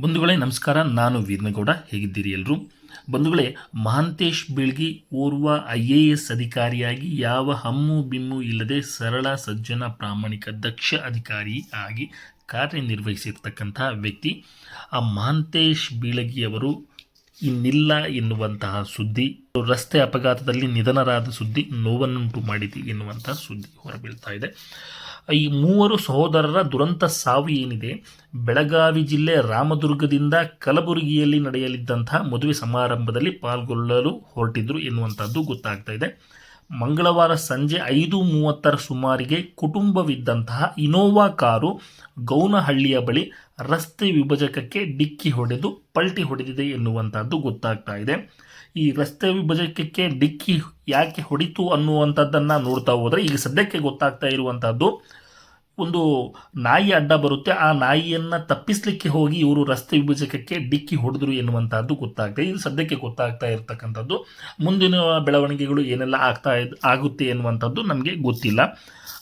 ಬಂಧುಗಳೇ, ನಮಸ್ಕಾರ. ನಾನು ವೀರನಗೌಡ. ಹೇಗಿದ್ದೀರಿ ಎಲ್ಲರೂ? ಬಂಧುಗಳೇ, ಮಹಾಂತೇಶ್ ಬೀಳ್ಗಿ ಓರ್ವ ಐ ಎ ಎಸ್ ಅಧಿಕಾರಿಯಾಗಿ ಯಾವ ಹಮ್ಮು ಬಿಮ್ಮು ಇಲ್ಲದೆ ಸರಳ, ಸಜ್ಜನ, ಪ್ರಾಮಾಣಿಕ, ದಕ್ಷ ಅಧಿಕಾರಿ ಆಗಿ ಕಾರ್ಯನಿರ್ವಹಿಸಿರ್ತಕ್ಕಂತಹ ವ್ಯಕ್ತಿ. ಆ ಮಹಾಂತೇಶ್ ಬೀಳಗಿಯವರು ಇನ್ನಿಲ್ಲ ಎನ್ನುವಂತಹ ಸುದ್ದಿ, ರಸ್ತೆ ಅಪಘಾತದಲ್ಲಿ ನಿಧನರಾದ ಸುದ್ದಿ, ನೋವನ್ನುಂಟು ಮಾಡಿದೆ ಎನ್ನುವಂತಹ ಸುದ್ದಿ ಹೊರಬೀಳ್ತಾ ಇದೆ. ಈ ಮೂವರು ಸಹೋದರರ ದುರಂತ ಸಾವು ಏನಿದೆ? ಬೆಳಗಾವಿ ಜಿಲ್ಲೆ ರಾಮದುರ್ಗದಿಂದ ಕಲಬುರಗಿಯಲ್ಲಿ ನಡೆಯಲಿದ್ದಂತಹ ಮದುವೆ ಸಮಾರಂಭದಲ್ಲಿ ಪಾಲ್ಗೊಳ್ಳಲು ಹೊರಟಿದ್ರು ಎನ್ನುವಂಥದ್ದು ಗೊತ್ತಾಗ್ತಾ ಇದೆ. ಮಂಗಳವಾರ ಸಂಜೆ ಐದು ಮೂವತ್ತರ ಸುಮಾರಿಗೆ ಕುಟುಂಬವಿದ್ದಂತಹ ಇನೋವಾ ಕಾರು ಗೌನಹಳ್ಳಿಯ ಬಳಿ ರಸ್ತೆ ವಿಭಜಕಕ್ಕೆ ಡಿಕ್ಕಿ ಹೊಡೆದು ಪಲ್ಟಿ ಹೊಡೆದಿದೆ ಎನ್ನುವಂಥದ್ದು ಗೊತ್ತಾಗ್ತಾ ಇದೆ. ಈ ರಸ್ತೆ ವಿಭಜಕಕ್ಕೆ ಡಿಕ್ಕಿ ಯಾಕೆ ಹೊಡಿತು ಅನ್ನುವಂಥದ್ದನ್ನು ನೋಡ್ತಾ ಹೋದರೆ ಈಗ ಸದ್ಯಕ್ಕೆ ಗೊತ್ತಾಗ್ತಾ ಇರುವಂಥದ್ದು ಒಂದು ನಾಯಿ ಅಡ್ಡ ಬರುತ್ತೆ. ಆ ನಾಯಿಯನ್ನು ತಪ್ಪಿಸಲಿಕ್ಕೆ ಹೋಗಿ ಇವರು ರಸ್ತೆ ವಿಭಜಕಕ್ಕೆ ಡಿಕ್ಕಿ ಹೊಡೆದ್ರು ಎನ್ನುವಂಥದ್ದು ಗೊತ್ತಾಗ್ತದೆ ಇದು. ಸದ್ಯಕ್ಕೆ ಗೊತ್ತಾಗ್ತಾ ಇರತಕ್ಕಂಥದ್ದು. ಮುಂದಿನ ಬೆಳವಣಿಗೆಗಳು ಏನೆಲ್ಲ ಆಗ್ತಾ ಆಗುತ್ತೆ ಎನ್ನುವಂಥದ್ದು ನಮಗೆ ಗೊತ್ತಿಲ್ಲ.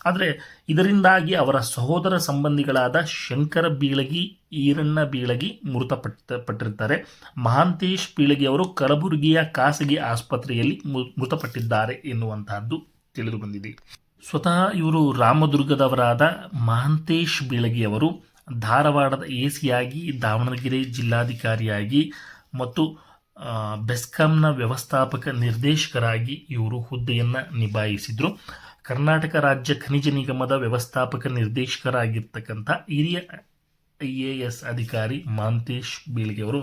ಆದರೆ ಇದರಿಂದಾಗಿ ಅವರ ಸಹೋದರ ಸಂಬಂಧಿಗಳಾದ ಶಂಕರ ಬೀಳಗಿ, ಈರಣ್ಣ ಬೀಳಗಿ ಮೃತಪಟ್ಟ, ಪಟ್ಟಿರ್ತಾರೆ. ಮಹಾಂತೇಶ್ ಬೀಳಗಿ ಅವರು ಕಲಬುರಗಿಯ ಖಾಸಗಿ ಆಸ್ಪತ್ರೆಯಲ್ಲಿ ಮೃತಪಟ್ಟಿದ್ದಾರೆ ಎನ್ನುವಂತಹದ್ದು ತಿಳಿದು ಬಂದಿದೆ. ಸ್ವತಃ ಇವರು ರಾಮದುರ್ಗದವರಾದ ಮಹಾಂತೇಶ್ ಬೆಳಗಿಯವರು ಧಾರವಾಡದ ಎ ಸಿಯಾಗಿ ದಾವಣಗೆರೆ ಜಿಲ್ಲಾಧಿಕಾರಿಯಾಗಿ ಮತ್ತು ಬೆಸ್ಕಾಂನ ವ್ಯವಸ್ಥಾಪಕ ನಿರ್ದೇಶಕರಾಗಿ ಇವರು ಹುದ್ದೆಯನ್ನು ನಿಭಾಯಿಸಿದರು. ಕರ್ನಾಟಕ ರಾಜ್ಯ ಖನಿಜ ನಿಗಮದ ವ್ಯವಸ್ಥಾಪಕ ನಿರ್ದೇಶಕರಾಗಿರ್ತಕ್ಕಂಥ ಹಿರಿಯ ಐ ಅಧಿಕಾರಿ ಮಾಂತೇಶ್ ಬೀಳ್ಗೆ ಅವರು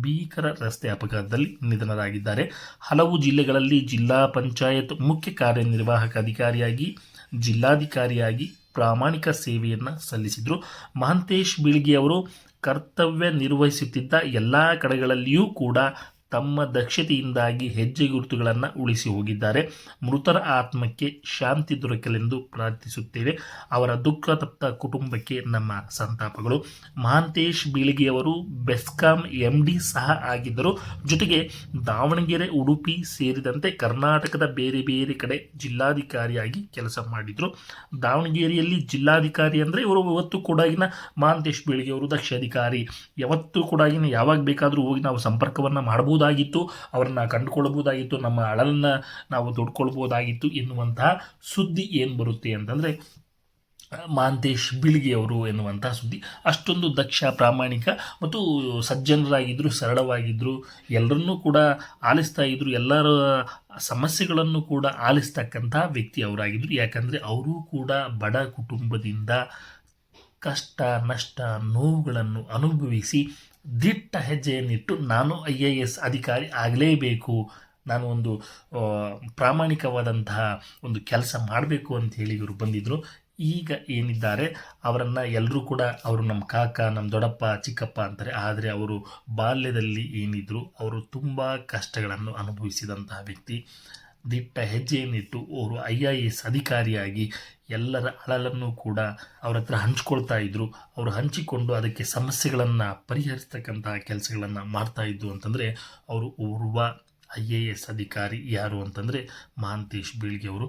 ಭೀಕರ ರಸ್ತೆ ಅಪಘಾತದಲ್ಲಿ ನಿಧನರಾಗಿದ್ದಾರೆ. ಹಲವು ಜಿಲ್ಲೆಗಳಲ್ಲಿ ಜಿಲ್ಲಾ ಪಂಚಾಯತ್ ಮುಖ್ಯ ಕಾರ್ಯನಿರ್ವಾಹಕ ಅಧಿಕಾರಿಯಾಗಿ, ಜಿಲ್ಲಾಧಿಕಾರಿಯಾಗಿ ಪ್ರಾಮಾಣಿಕ ಸೇವೆಯನ್ನು ಸಲ್ಲಿಸಿದರು. ಮಹಂತೇಶ್ ಬೀಳ್ಗೆ ಅವರು ಕರ್ತವ್ಯ ನಿರ್ವಹಿಸುತ್ತಿದ್ದ ಎಲ್ಲ ಕಡೆಗಳಲ್ಲಿಯೂ ಕೂಡ ತಮ್ಮ ದಕ್ಷತೆಯಿಂದಾಗಿ ಹೆಜ್ಜೆ ಗುರುತುಗಳನ್ನು ಉಳಿಸಿ ಹೋಗಿದ್ದಾರೆ. ಮೃತರ ಆತ್ಮಕ್ಕೆ ಶಾಂತಿ ದೊರಕಲೆಂದು ಪ್ರಾರ್ಥಿಸುತ್ತೇವೆ. ಅವರ ದುಃಖ ತಪ್ತ ಕುಟುಂಬಕ್ಕೆ ನಮ್ಮ ಸಂತಾಪಗಳು. ಮಹಾಂತೇಶ್ ಬೀಳಿಗೆಯವರು ಬೆಸ್ಕಾಂ ಎಂ ಡಿ ಸಹ ಆಗಿದ್ದರು. ಜೊತೆಗೆ ದಾವಣಗೆರೆ, ಉಡುಪಿ ಸೇರಿದಂತೆ ಕರ್ನಾಟಕದ ಬೇರೆ ಬೇರೆ ಕಡೆ ಜಿಲ್ಲಾಧಿಕಾರಿಯಾಗಿ ಕೆಲಸ ಮಾಡಿದರು. ದಾವಣಗೆರೆಯಲ್ಲಿ ಜಿಲ್ಲಾಧಿಕಾರಿ ಅಂದರೆ ಇವರು ಇವತ್ತು ಕೂಡ ಮಹಾಂತೇಶ್ ಬೀಳಿಗೆಯವರು ದಕ್ಷ ಅಧಿಕಾರಿ ಯಾವತ್ತೂ ಕೂಡ ಯಾವಾಗ ಬೇಕಾದರೂ ಹೋಗಿ ನಾವು ಸಂಪರ್ಕವನ್ನು ಮಾಡಬಹುದಾಗಿತ್ತು ಅವರನ್ನು ಕಂಡುಕೊಳ್ಳಬಹುದಾಗಿತ್ತು, ನಮ್ಮ ಅಳಲನ್ನು ನಾವು ದೊಡ್ಕೊಳ್ಬೋದಾಗಿತ್ತು ಎನ್ನುವಂತಹ ಸುದ್ದಿ ಏನು ಬರುತ್ತೆ ಅಂತಂದರೆ, ಮಾಂತೇಶ್ ಬಿಳಿಗೆಯವರು ಎನ್ನುವಂತಹ ಸುದ್ದಿ. ಅಷ್ಟೊಂದು ದಕ್ಷ, ಪ್ರಾಮಾಣಿಕ ಮತ್ತು ಸಜ್ಜನರಾಗಿದ್ದರು ಸರಳವಾಗಿದ್ದರು ಎಲ್ಲರನ್ನೂ ಕೂಡ ಆಲಿಸ್ತಾ ಇದ್ದರು ಎಲ್ಲರ ಸಮಸ್ಯೆಗಳನ್ನು ಕೂಡ ಆಲಿಸ್ತಕ್ಕಂಥ ವ್ಯಕ್ತಿ ಅವರಾಗಿದ್ದರು ಯಾಕಂದರೆ ಅವರೂ ಕೂಡ ಬಡ ಕುಟುಂಬದಿಂದ ಕಷ್ಟ, ನಷ್ಟ, ನೋವುಗಳನ್ನು ಅನುಭವಿಸಿ ದಿಟ್ಟ ಹೆಜ್ಜೆಯನ್ನಿಟ್ಟು ನಾನು ಐ ಎ ಎಸ್ ಅಧಿಕಾರಿ ಆಗಲೇಬೇಕು. ನಾನು ಒಂದು ಪ್ರಾಮಾಣಿಕವಾದಂತಹ ಒಂದು ಕೆಲಸ ಮಾಡಬೇಕು ಅಂತ ಹೇಳಿ ಇವರು ಬಂದಿದ್ದರು ಈಗ ಏನಿದ್ದಾರೆ, ಅವರನ್ನು ಎಲ್ಲರೂ ಕೂಡ ಅವರು ನಮ್ಮ ಕಾಕ, ನಮ್ಮ ದೊಡ್ಡಪ್ಪ, ಚಿಕ್ಕಪ್ಪ ಅಂತಾರೆ. ಆದರೆ ಅವರು ಬಾಲ್ಯದಲ್ಲಿ ಏನಿದ್ರು, ಅವರು ತುಂಬ ಕಷ್ಟಗಳನ್ನು ಅನುಭವಿಸಿದಂತಹ ವ್ಯಕ್ತಿ. ದಿಟ್ಟ ಹೆಜ್ಜೆಯನ್ನಿಟ್ಟು ಅವರು ಐ ಐ ಎಸ್ ಅಧಿಕಾರಿಯಾಗಿ ಎಲ್ಲರ ಅಳಲನ್ನು ಕೂಡ ಅವರ ಹತ್ರ ಹಂಚ್ಕೊಳ್ತಾ ಇದ್ದರು ಅವರು ಹಂಚಿಕೊಂಡು ಅದಕ್ಕೆ ಸಮಸ್ಯೆಗಳನ್ನು ಪರಿಹರಿಸ್ತಕ್ಕಂತಹ ಕೆಲಸಗಳನ್ನು ಮಾಡ್ತಾ ಇದ್ದು ಅಂತಂದರೆ ಅವರು ಓರ್ವ ಐ ಎ ಎಸ್ ಅಧಿಕಾರಿ ಯಾರು ಅಂತಂದರೆ ಮಹಾಂತೇಶ್ ಬೀಳ್ಗೆ ಅವರು.